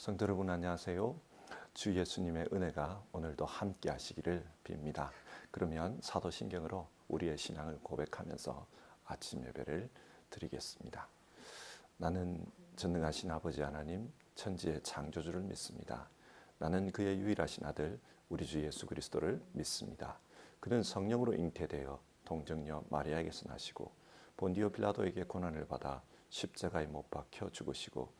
성도 여러분 안녕하세요. 주 예수님의 은혜가 오늘도 함께 하시기를 빕니다. 그러면 사도신경으로 우리의 신앙을 고백하면서 아침 예배를 드리겠습니다. 나는 전능하신 아버지 하나님 천지의 창조주를 믿습니다. 나는 그의 유일하신 아들 우리 주 예수 그리스도를 믿습니다. 그는 성령으로 잉태되어 동정녀 마리아에게서 나시고 본디오 빌라도에게 고난을 받아 십자가에 못 박혀 죽으시고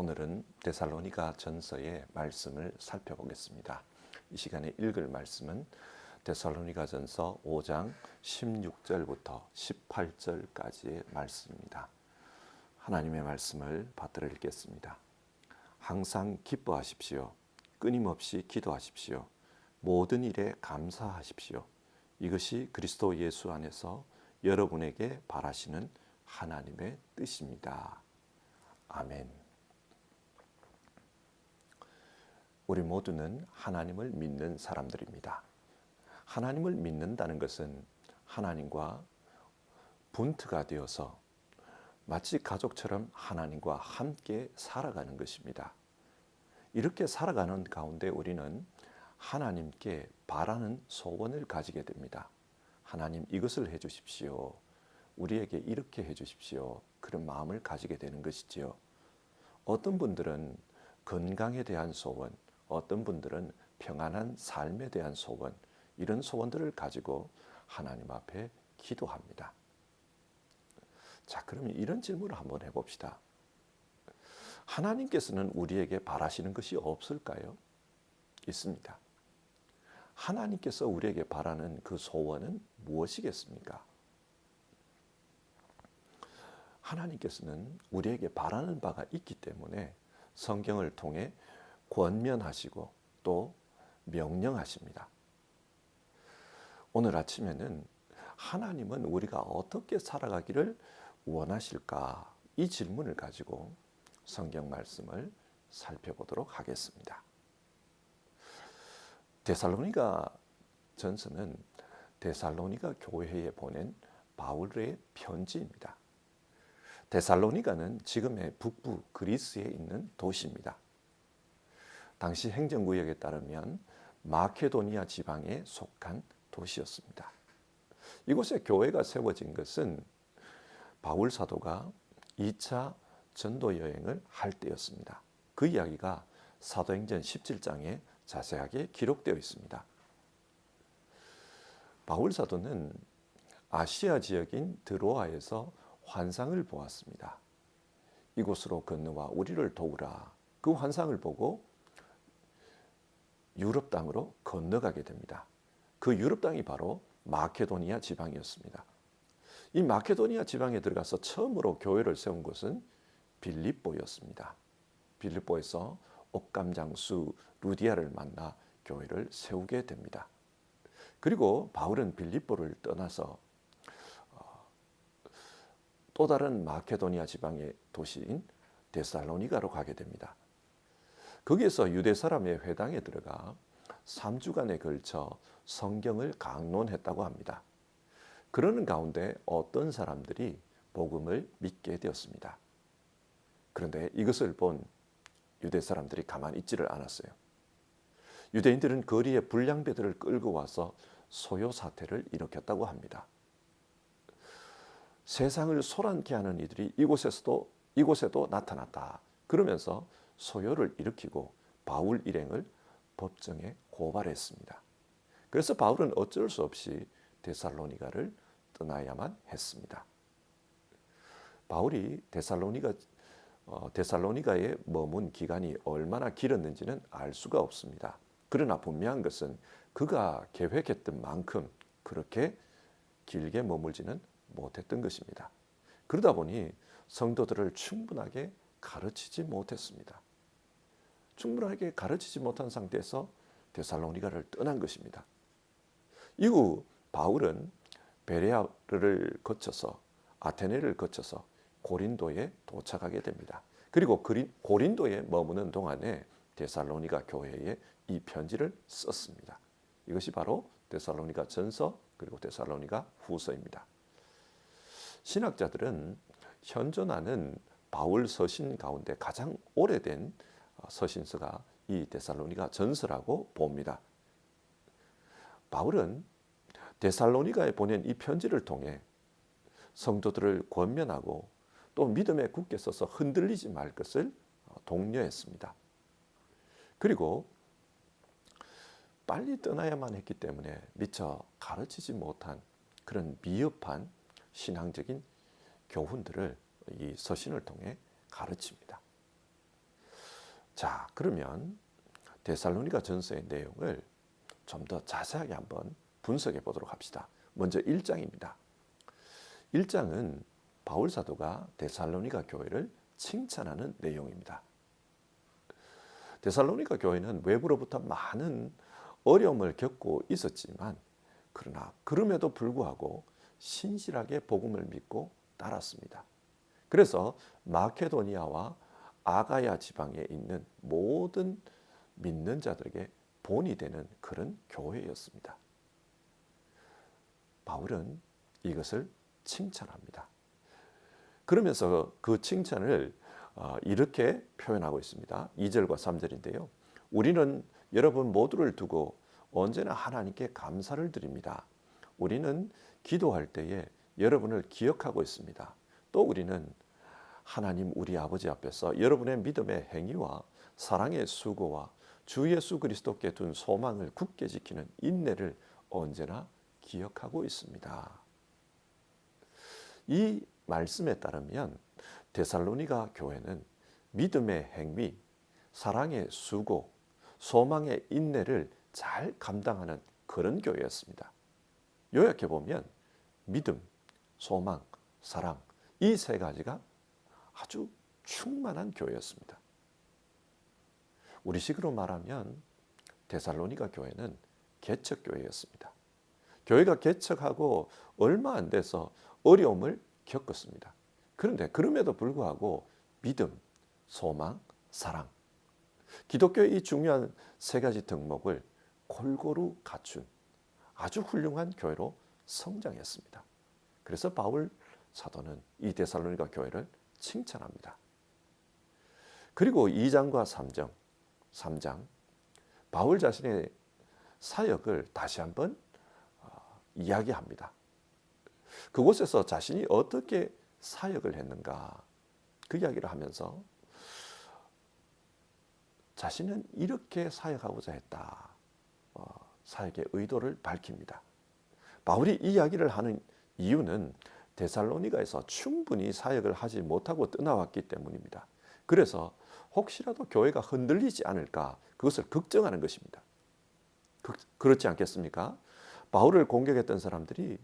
오늘은 데살로니가 전서의 말씀을 살펴보겠습니다. 이 시간에 읽을 말씀은 데살로니가 전서 5장 16절부터 18절까지의 말씀입니다. 하나님의 말씀을 받들어 읽겠습니다. 항상 기뻐하십시오. 끊임없이 기도하십시오. 모든 일에 감사하십시오. 이것이 그리스도 예수 안에서 여러분에게 바라시는 하나님의 뜻입니다. 아멘. 우리 모두는 하나님을 믿는 사람들입니다. 하나님을 믿는다는 것은 하나님과 분트가 되어서 마치 가족처럼 하나님과 함께 살아가는 것입니다. 이렇게 살아가는 가운데 우리는 하나님께 바라는 소원을 가지게 됩니다. 하나님 이것을 해 주십시오. 우리에게 이렇게 해 주십시오. 그런 마음을 가지게 되는 것이지요. 어떤 분들은 건강에 대한 소원, 어떤 분들은 평안한 삶에 대한 소원, 이런 소원들을 가지고 하나님 앞에 기도합니다. 자, 그러면 이런 질문을 한번 해봅시다. 하나님께서는 우리에게 바라시는 것이 없을까요? 있습니다. 하나님께서 우리에게 바라는 그 소원은 무엇이겠습니까? 하나님께서는 우리에게 바라는 바가 있기 때문에 성경을 통해 권면하시고 또 명령하십니다. 오늘 아침에는 하나님은 우리가 어떻게 살아가기를 원하실까? 이 질문을 가지고 성경 말씀을 살펴보도록 하겠습니다. 데살로니가 전서는 데살로니가 교회에 보낸 바울의 편지입니다. 데살로니가는 지금의 북부 그리스에 있는 도시입니다. 당시 행정구역에 따르면 마케도니아 지방에 속한 도시였습니다. 이곳에 교회가 세워진 것은 바울 사도가 2차 전도 여행을 할 때였습니다. 그 이야기가 사도행전 17장에 자세하게 기록되어 있습니다. 바울 사도는 아시아 지역인 드로아에서 환상을 보았습니다. 이곳으로 건너와 우리를 도우라. 그 환상을 보고 유럽 땅으로 건너가게 됩니다. 그 유럽 땅이 바로 마케도니아 지방이었습니다. 이 마케도니아 지방에 들어가서 처음으로 교회를 세운 곳은 빌립보였습니다. 빌립보에서 옥감장수 루디아를 만나 교회를 세우게 됩니다. 그리고 바울은 빌립보를 떠나서 어, 또 다른 마케도니아 지방의 도시인 데살로니가로 가게 됩니다. 거기에서 유대 사람의 회당에 들어가 3주간에 걸쳐 성경을 강론했다고 합니다. 그러는 가운데 어떤 사람들이 복음을 믿게 되었습니다. 그런데 이것을 본 유대 사람들이 가만히 있지를 않았어요. 유대인들은 거리에 불량배들을 끌고 와서 소요 사태를 일으켰다고 합니다. 세상을 소란케 하는 이들이 이곳에서도 이곳에도 나타났다. 그러면서 소요를 일으키고 바울 일행을 법정에 고발했습니다. 그래서 바울은 어쩔 수 없이 데살로니가를 떠나야만 했습니다. 바울이 데살로니가 어, 데살로니가에 머문 기간이 얼마나 길었는지는 알 수가 없습니다. 그러나 분명한 것은 그가 계획했던 만큼 그렇게 길게 머물지는 못했던 것입니다. 그러다 보니 성도들을 충분하게 가르치지 못했습니다. 충분하게 가르치지 못한 상태에서 데살로니가를 떠난 것입니다. 이후 바울은 베레아를 거쳐서 아테네를 거쳐서 고린도에 도착하게 됩니다. 그리고 그리- 고린도에 머무는 동안에 데살로니가 교회에 이 편지를 썼습니다. 이것이 바로 데살로니가 전서 그리고 데살로니가 후서입니다. 신학자들은 현존하는 바울 서신 가운데 가장 오래된 어, 서신서가 이 데살로니가 전서라고 봅니다. 바울은 데살로니가에 보낸 이 편지를 통해 성도들을 권면하고 또 믿음에 굳게 서서 흔들리지 말 것을 어, 독려했습니다. 그리고 빨리 떠나야만 했기 때문에 미처 가르치지 못한 그런 미흡한 신앙적인 교훈들을 이 서신을 통해 가르칩니다. 자, 그러면 데살로니가 전서의 내용을 좀 더 자세하게 한번 분석해 보도록 합시다. 먼저 1장입니다. 1장은 바울 사도가 데살로니가 교회를 칭찬하는 내용입니다. 데살로니가 교회는 외부로부터 많은 어려움을 겪고 있었지만 그러나 그럼에도 불구하고 신실하게 복음을 믿고 따랐습니다. 그래서 마케도니아와 아가야 지방에 있는 모든 믿는 자들에게 본이 되는 그런 교회였습니다. 바울은 이것을 칭찬합니다. 그러면서 그 칭찬을 어, 이렇게 표현하고 있습니다. 2절과 3절인데요. 우리는 여러분 모두를 두고 언제나 하나님께 감사를 드립니다. 우리는 기도할 때에 여러분을 기억하고 있습니다. 또 우리는 하나님 우리 아버지 앞에서 여러분의 믿음의 행위와 사랑의 수고와 주 예수 그리스도께 둔 소망을 굳게 지키는 인내를 언제나 기억하고 있습니다. 이 말씀에 따르면 데살로니가 교회는 믿음의 행위, 사랑의 수고, 소망의 인내를 잘 감당하는 그런 교회였습니다. 요약해 보면 믿음, 소망, 사랑 이 세 가지가 아주 충만한 교회였습니다. 우리식으로 말하면 데살로니가 교회는 개척 교회였습니다. 교회가 개척하고 얼마 안 돼서 어려움을 겪었습니다. 그런데 그럼에도 불구하고 믿음, 소망, 사랑 기독교의 이 중요한 세 가지 덕목을 골고루 갖춘 아주 훌륭한 교회로 성장했습니다. 그래서 바울 사도는 이 데살로니가 교회를 칭찬합니다. 그리고 2장과 3장, 3장 바울 자신의 사역을 다시 한번 어, 이야기합니다. 그곳에서 자신이 어떻게 사역을 했는가 그 이야기를 하면서 자신은 이렇게 사역하고자 했다. 어, 사역의 의도를 밝힙니다. 바울이 이 이야기를 하는 이유는 데살로니가에서 충분히 사역을 하지 못하고 떠나왔기 때문입니다. 그래서 혹시라도 교회가 흔들리지 않을까 그것을 걱정하는 것입니다. 그, 그렇지 않겠습니까? 바울을 공격했던 사람들이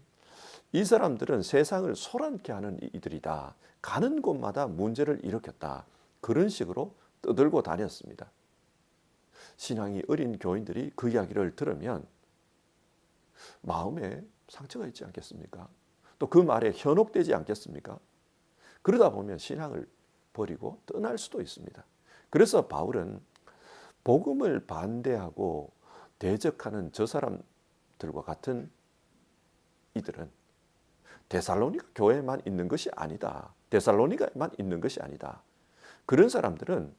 이 사람들은 세상을 소란케 하는 이들이다. 가는 곳마다 문제를 일으켰다. 그런 식으로 떠들고 다녔습니다. 신앙이 어린 교인들이 그 이야기를 들으면 마음에 상처가 있지 않겠습니까? 또 그 말에 현혹되지 않겠습니까? 그러다 보면 신앙을 버리고 떠날 수도 있습니다. 그래서 바울은 복음을 반대하고 대적하는 저 사람들과 같은 이들은 데살로니가 교회에만 있는 것이 아니다. 데살로니가에만 있는 것이 아니다. 그런 사람들은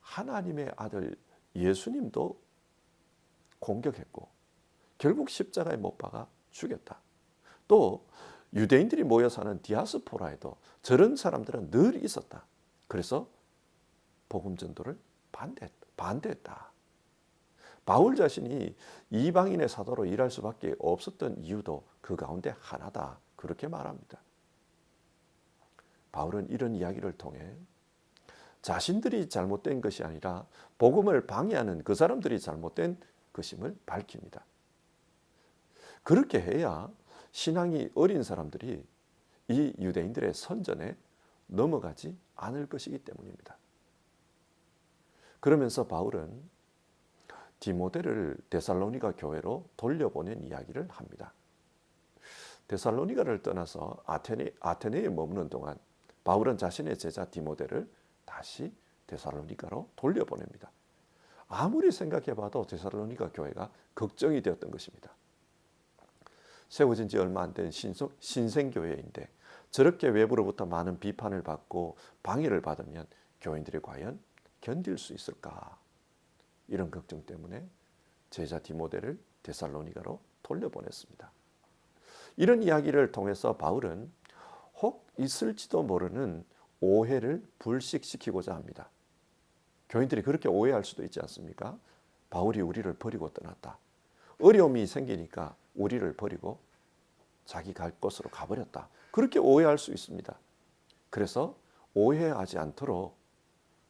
하나님의 아들 예수님도 공격했고 결국 십자가에 못 박아 죽였다. 또 유대인들이 모여 사는 디아스포라에도 저런 사람들은 늘 있었다. 그래서 복음 전도를 반대했다. 반대했다. 바울 자신이 이방인의 사도로 일할 수밖에 없었던 이유도 그 가운데 하나다. 그렇게 말합니다. 바울은 이런 이야기를 통해 자신들이 잘못된 것이 아니라 복음을 방해하는 그 사람들이 잘못된 것임을 밝힙니다. 그렇게 해야 신앙이 어린 사람들이 이 유대인들의 선전에 넘어가지 않을 것이기 때문입니다. 그러면서 바울은 디모데를 데살로니가 교회로 돌려보낸 이야기를 합니다. 데살로니가를 떠나서 아테네, 아테네에 머무는 동안 바울은 자신의 제자 디모데를 다시 데살로니가로 돌려보냅니다. 아무리 생각해봐도 데살로니가 교회가 걱정이 되었던 것입니다. 세워진 지 얼마 안 된 신생교회인데 저렇게 외부로부터 많은 비판을 받고 방해를 받으면 교인들이 과연 견딜 수 있을까? 이런 걱정 때문에 제자 디모데를 데살로니가로 돌려보냈습니다. 이런 이야기를 통해서 바울은 혹 있을지도 모르는 오해를 불식시키고자 합니다. 교인들이 그렇게 오해할 수도 있지 않습니까? 바울이 우리를 버리고 떠났다. 어려움이 생기니까 우리를 버리고 자기 갈 곳으로 가버렸다. 그렇게 오해할 수 있습니다. 그래서 오해하지 않도록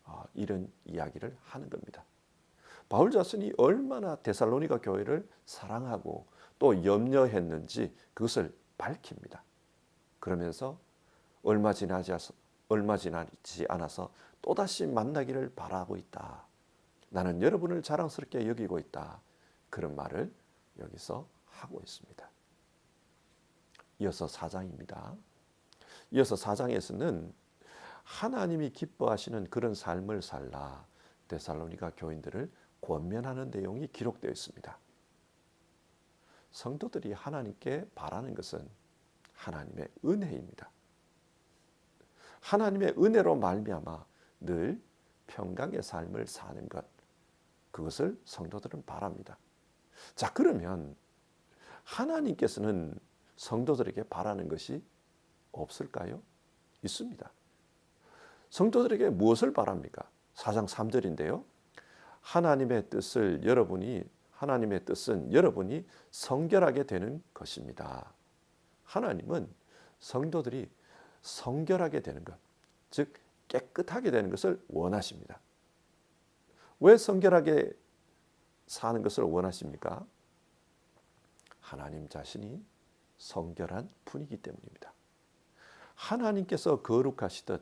어, 이런 이야기를 하는 겁니다. 바울 자신이 얼마나 데살로니가 교회를 사랑하고 또 염려했는지 그것을 밝힙니다. 그러면서 얼마 지나지 얼마 지나지 않아서 또다시 만나기를 바라고 있다. 나는 여러분을 자랑스럽게 여기고 있다. 그런 말을 여기서 하고 있습니다. 이어서 4장입니다. 이어서 4장에서는 하나님이 기뻐하시는 그런 삶을 살라 데살로니가 교인들을 권면하는 내용이 기록되어 있습니다. 성도들이 하나님께 바라는 것은 하나님의 은혜입니다. 하나님의 은혜로 말미암아 늘 평강의 삶을 사는 것 그것을 성도들은 바랍니다. 자 그러면 하나님께서는 성도들에게 바라는 것이 없을까요? 있습니다. 성도들에게 무엇을 바랍니까? 4장 3절인데요. 하나님의 뜻을 여러분이 하나님의 뜻은 여러분이 성결하게 되는 것입니다. 하나님은 성도들이 성결하게 되는 것, 즉 깨끗하게 되는 것을 원하십니다. 왜 성결하게 사는 것을 원하십니까? 하나님 자신이 성결한 분이기 때문입니다. 하나님께서 거룩하시듯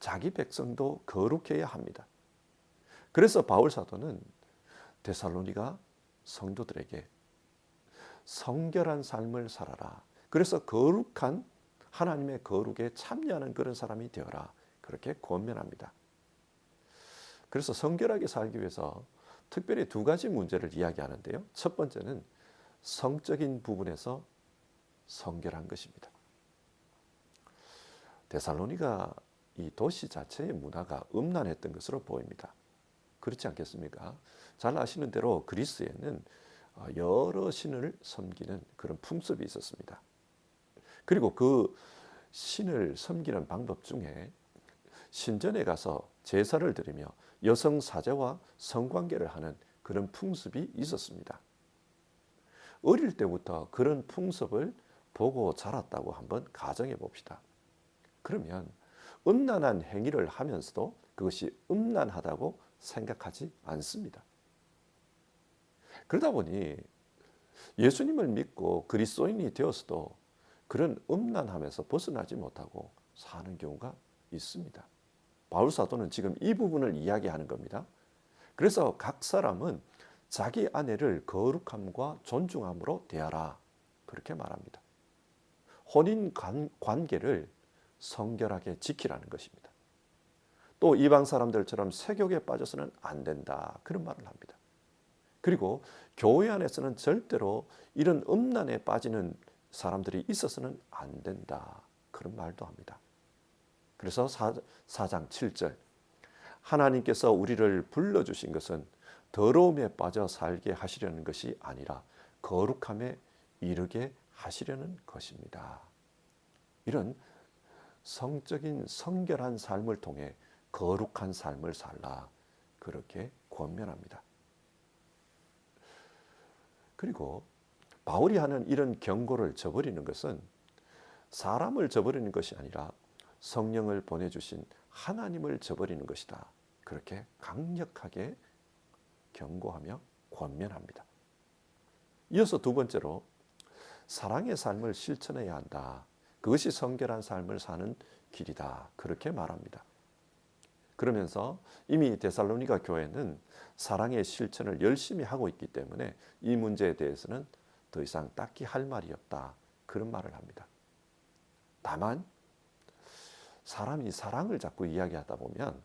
자기 백성도 거룩해야 합니다. 그래서 바울 사도는 데살로니가 성도들에게 성결한 삶을 살아라. 그래서 거룩한 하나님의 거룩에 참여하는 그런 사람이 되어라. 그렇게 권면합니다. 그래서 성결하게 살기 위해서 특별히 두 가지 문제를 이야기하는데요. 첫 번째는 성적인 부분에서 성결한 것입니다. 데살로니가 이 도시 자체의 문화가 음란했던 것으로 보입니다. 그렇지 않겠습니까? 잘 아시는 대로 그리스에는 어, 여러 신을 섬기는 그런 풍습이 있었습니다. 그리고 그 신을 섬기는 방법 중에 신전에 가서 제사를 드리며 여성 사제와 성관계를 하는 그런 풍습이 있었습니다. 어릴 때부터 그런 풍습을 보고 자랐다고 한번 가정해 봅시다. 그러면 음란한 행위를 하면서도 그것이 음란하다고 생각하지 않습니다. 그러다 보니 예수님을 믿고 그리스도인이 되었어도 그런 음란함에서 벗어나지 못하고 사는 경우가 있습니다. 바울 사도는 지금 이 부분을 이야기하는 겁니다. 그래서 각 사람은 자기 아내를 거룩함과 존중함으로 대하라. 그렇게 말합니다. 혼인 관계를 성결하게 지키라는 것입니다. 또 이방 사람들처럼 세욕에 빠져서는 안 된다. 그런 말을 합니다. 그리고 교회 안에서는 절대로 이런 음란에 빠지는 사람들이 있어서는 안 된다. 그런 말도 합니다. 그래서 4, 장 7절 하나님께서 우리를 불러주신 것은 더러움에 빠져 살게 하시려는 것이 아니라 거룩함에 이르게 하시려는 것입니다. 이런 성적인 성결한 삶을 통해 거룩한 삶을 살라 그렇게 권면합니다. 그리고 바울이 하는 이런 경고를 저버리는 것은 사람을 저버리는 것이 아니라 성령을 보내주신 하나님을 저버리는 것이다. 그렇게 강력하게 경고하며 권면합니다. 이어서 두 번째로 사랑의 삶을 실천해야 한다. 그것이 성결한 삶을 사는 길이다. 그렇게 말합니다. 그러면서 이미 데살로니가 교회는 사랑의 실천을 열심히 하고 있기 때문에 이 문제에 대해서는 더 이상 딱히 할 말이 없다. 그런 말을 합니다. 다만 사람이 사랑을 자꾸 이야기하다 보면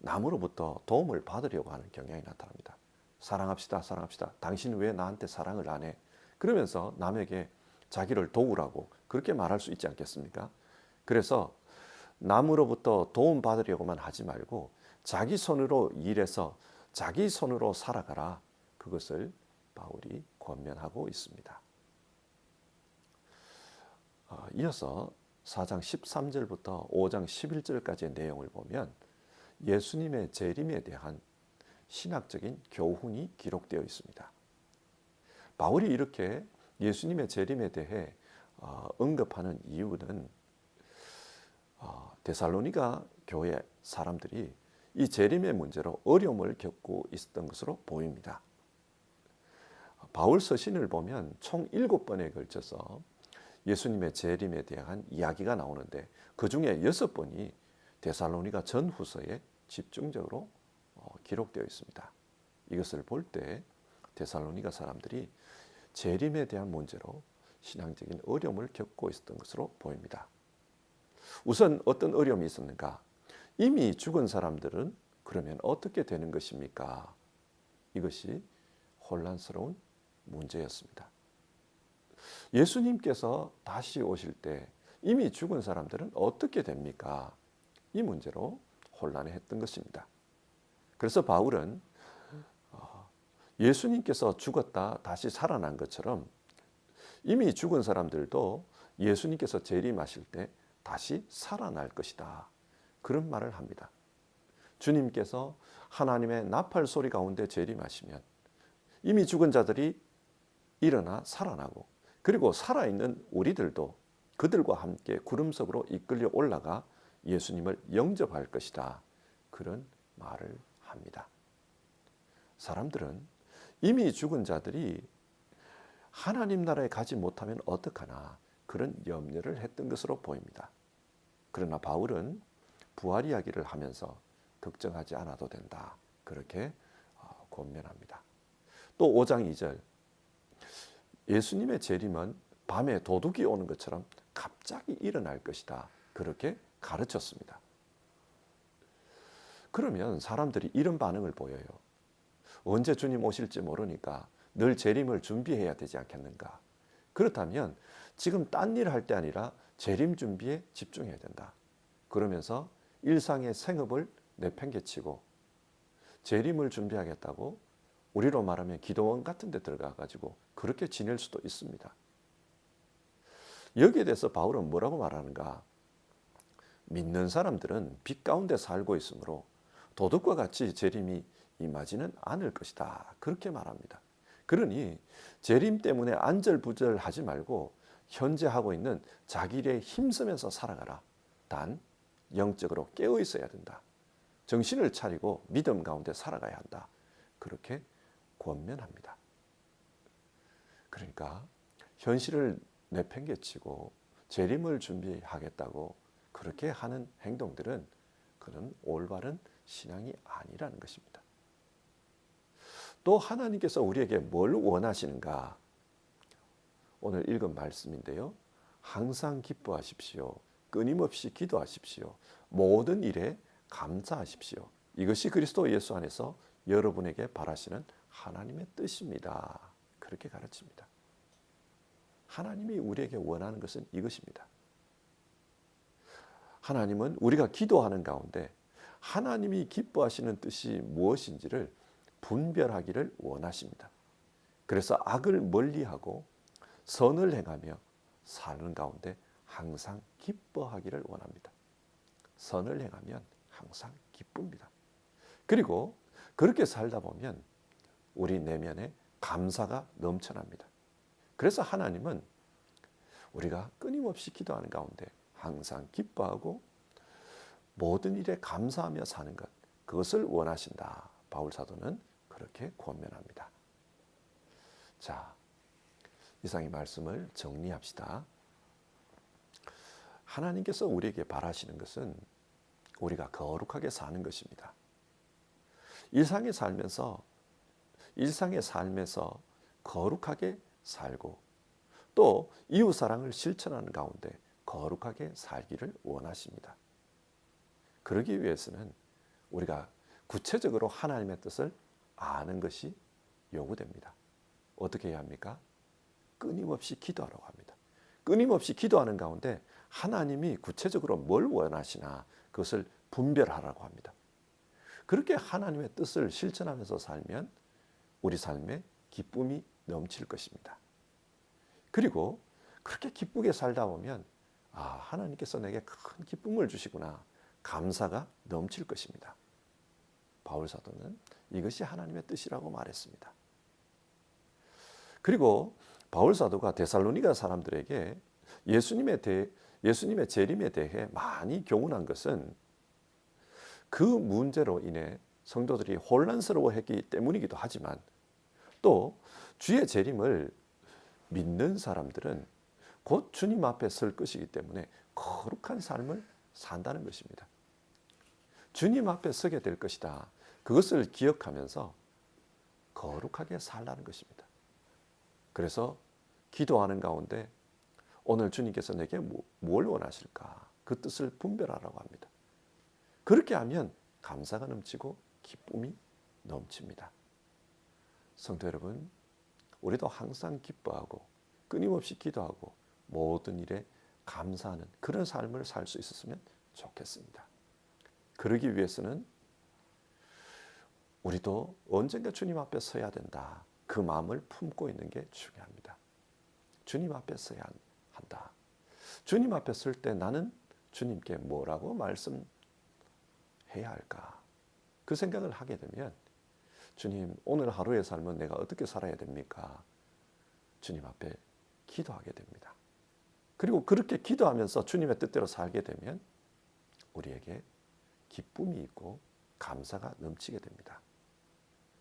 남으로부터 도움을 받으려고 하는 경향이 나타납니다. 사랑합시다, 사랑합시다. 당신 왜 나한테 사랑을 안 해? 그러면서 남에게 자기를 도우라고 그렇게 말할 수 있지 않겠습니까? 그래서 남으로부터 도움 받으려고만 하지 말고 자기 손으로 일해서 자기 손으로 살아가라. 그것을 바울이 권면하고 있습니다. 어, 이어서 4장 13절부터 5장 11절까지의 내용을 보면 예수님의 재림에 대한 신학적인 교훈이 기록되어 있습니다. 바울이 이렇게 예수님의 재림에 대해 어, 언급하는 이유는 어, 데살로니가 교회 사람들이 이 재림의 문제로 어려움을 겪고 있었던 것으로 보입니다. 바울 서신을 보면 총 일곱 번에 걸쳐서 예수님의 재림에 대한 이야기가 나오는데 그 중에 여섯 번이 데살로니가 전후서에 집중적으로 어, 기록되어 있습니다. 이것을 볼 때 데살로니가 사람들이 재림에 대한 문제로 신앙적인 어려움을 겪고 있었던 것으로 보입니다. 우선 어떤 어려움이 있었는가? 이미 죽은 사람들은 그러면 어떻게 되는 것입니까? 이것이 혼란스러운 문제였습니다. 예수님께서 다시 오실 때 이미 죽은 사람들은 어떻게 됩니까? 이 문제로 혼란해 했던 것입니다. 그래서 바울은 어, 예수님께서 죽었다 다시 살아난 것처럼 이미 죽은 사람들도 예수님께서 재림하실 때 다시 살아날 것이다. 그런 말을 합니다. 주님께서 하나님의 나팔 소리 가운데 재림하시면 이미 죽은 자들이 일어나 살아나고 그리고 살아있는 우리들도 그들과 함께 구름 속으로 이끌려 올라가 예수님을 영접할 것이다. 그런 말을 합니다. 사람들은 이미 죽은 자들이 하나님 나라에 가지 못하면 어떡하나 그런 염려를 했던 것으로 보입니다. 그러나 바울은 부활 이야기를 하면서 걱정하지 않아도 된다. 그렇게 어, 권면합니다. 또 5장 2절 예수님의 재림은 밤에 도둑이 오는 것처럼 갑자기 일어날 것이다. 그렇게 가르쳤습니다. 그러면 사람들이 이런 반응을 보여요. 언제 주님 오실지 모르니까 늘 재림을 준비해야 되지 않겠는가? 그렇다면 지금 딴 일 할 때 아니라 재림 준비에 집중해야 된다. 그러면서 일상의 생업을 내팽개치고 재림을 준비하겠다고 우리로 말하면 기도원 같은 데 들어가 가지고 그렇게 지낼 수도 있습니다. 여기에 대해서 바울은 뭐라고 말하는가? 믿는 사람들은 빛 가운데 살고 있으므로 도덕과 같이 재림이 임하지는 않을 것이다. 그렇게 말합니다. 그러니 재림 때문에 안절부절하지 말고 현재 하고 있는 자기 일에 힘쓰면서 살아가라. 단 영적으로 깨어 있어야 된다. 정신을 차리고 믿음 가운데 살아가야 한다. 그렇게 권면합니다. 그러니까 현실을 내팽개치고 재림을 준비하겠다고 그렇게 하는 행동들은 그는 올바른 신앙이 아니라는 것입니다. 또 하나님께서 우리에게 뭘 원하시는가? 오늘 읽은 말씀인데요. 항상 기뻐하십시오. 끊임없이 기도하십시오. 모든 일에 감사하십시오. 이것이 그리스도 예수 안에서 여러분에게 바라시는 하나님의 뜻입니다. 그렇게 가르칩니다. 하나님이 우리에게 원하는 것은 이것입니다. 하나님은 우리가 기도하는 가운데 하나님이 기뻐하시는 뜻이 무엇인지를 분별하기를 원하십니다. 그래서 악을 멀리하고 선을 행하며 사는 가운데 항상 기뻐하기를 원합니다. 선을 행하면 항상 기쁩니다. 그리고 그렇게 살다 보면 우리 내면에 감사가 넘쳐납니다. 그래서 하나님은 우리가 끊임없이 기도하는 가운데 항상 기뻐하고 모든 일에 감사하며 사는 것 그것을 원하신다. 바울 사도는 그렇게 권면합니다. 자, 이상의 말씀을 정리합시다. 하나님께서 우리에게 바라시는 것은 우리가 거룩하게 사는 것입니다. 일상에 살면서 일상의 삶에서 거룩하게 살고 또 이웃 사랑을 실천하는 가운데 거룩하게 살기를 원하십니다. 그러기 위해서는 우리가 구체적으로 하나님의 뜻을 아는 것이 요구됩니다. 어떻게 해야 합니까? 끊임없이 기도하라고 합니다. 끊임없이 기도하는 가운데 하나님이 구체적으로 뭘 원하시나 그것을 분별하라고 합니다. 그렇게 하나님의 뜻을 실천하면서 살면 우리 삶에 기쁨이 넘칠 것입니다. 그리고 그렇게 기쁘게 살다 보면 아, 하나님께서 내게 큰 기쁨을 주시구나. 감사가 넘칠 것입니다. 바울 사도는 이것이 하나님의 뜻이라고 말했습니다. 그리고 바울 사도가 데살로니가 사람들에게 예수님에 대해 예수님의 재림에 대해 많이 교훈한 것은 그 문제로 인해 성도들이 혼란스러워했기 때문이기도 하지만 또 주의 재림을 믿는 사람들은 곧 주님 앞에 설 것이기 때문에 거룩한 삶을 산다는 것입니다. 주님 앞에 서게 될 것이다. 그것을 기억하면서 거룩하게 살라는 것입니다. 그래서 기도하는 가운데 오늘 주님께서 내게 뭐, 뭘 원하실까? 그 뜻을 분별하라고 합니다. 그렇게 하면 감사가 넘치고 기쁨이 넘칩니다. 성도 여러분, 우리도 항상 기뻐하고 끊임없이 기도하고 모든 일에 감사하는 그런 삶을 살 수 있었으면 좋겠습니다. 그러기 위해서는 우리도 언젠가 주님 앞에 서야 된다. 그 마음을 품고 있는 게 중요합니다. 주님 앞에 서야 한다. 주님 앞에 설 때 나는 주님께 뭐라고 말씀해야 할까? 그 생각을 하게 되면 주님, 오늘 하루의 삶은 내가 어떻게 살아야 됩니까? 주님 앞에 기도하게 됩니다. 그리고 그렇게 기도하면서 주님의 뜻대로 살게 되면 우리에게 기쁨이 있고 감사가 넘치게 됩니다.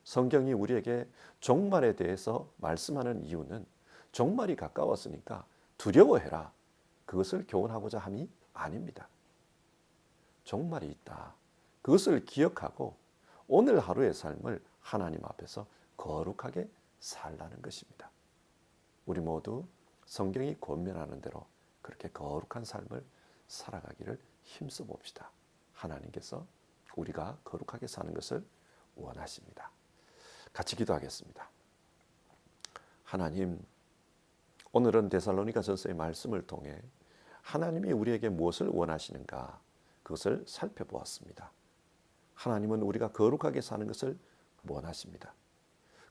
성경이 우리에게 종말에 대해서 말씀하는 이유는 종말이 가까웠으니까 두려워해라. 그것을 교훈하고자 함이 아닙니다. 종말이 있다. 그것을 기억하고 오늘 하루의 삶을 하나님 앞에서 거룩하게 살라는 것입니다. 우리 모두 성경이 권면하는 대로 그렇게 거룩한 삶을 살아가기를 힘써 봅시다. 하나님께서 우리가 거룩하게 사는 것을 원하십니다. 같이 기도하겠습니다. 하나님, 오늘은 데살로니가 전서의 말씀을 통해 하나님이 우리에게 무엇을 원하시는가 그것을 살펴보았습니다. 하나님은 우리가 거룩하게 사는 것을 원하십니다.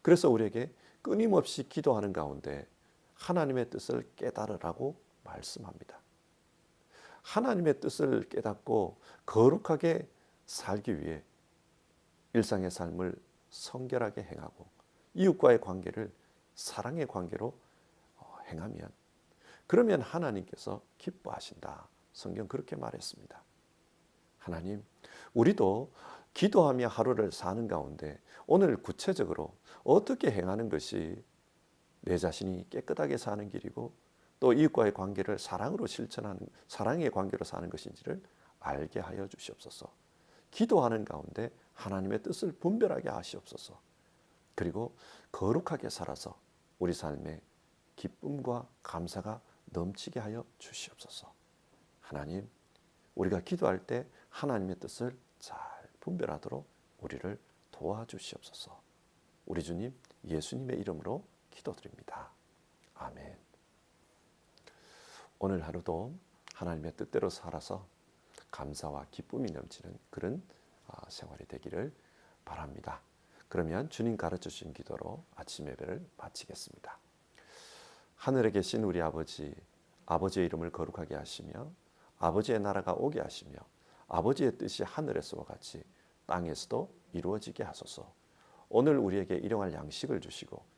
그래서 우리에게 끊임없이 기도하는 가운데 하나님의 뜻을 깨달으라고 말씀합니다. 하나님의 뜻을 깨닫고 거룩하게 살기 위해 일상의 삶을 성결하게 행하고 이웃과의 관계를 사랑의 관계로 어, 행하면 그러면 하나님께서 기뻐하신다. 성경 그렇게 말했습니다. 하나님, 우리도 기도하며 하루를 사는 가운데 오늘 구체적으로 어떻게 행하는 것이 내 자신이 깨끗하게 사는 길이고 또 이웃과의 관계를 사랑으로 실천하는 사랑의 관계로 사는 것인지를 알게 하여 주시옵소서. 기도하는 가운데 하나님의 뜻을 분별하게 하시옵소서. 그리고 거룩하게 살아서 우리 삶에 기쁨과 감사가 넘치게 하여 주시옵소서. 하나님, 우리가 기도할 때 하나님의 뜻을 잘 분별하도록 우리를 도와주시옵소서. 우리 주님 예수님의 이름으로 기도드립니다. 아멘. 오늘 하루도 하나님의 뜻대로 살아서 감사와 기쁨이 넘치는 그런 아, 생활이 되기를 바랍니다. 그러면 주님 가르쳐 주신 기도로 아침 예배를 마치겠습니다. 하늘에 계신 우리 아버지, 아버지의 이름을 거룩하게 하시며 아버지의 나라가 오게 하시며 아버지의 뜻이 하늘에서와 같이 땅에서도 이루어지게 하소서. 오늘 우리에게 일용할 양식을 주시고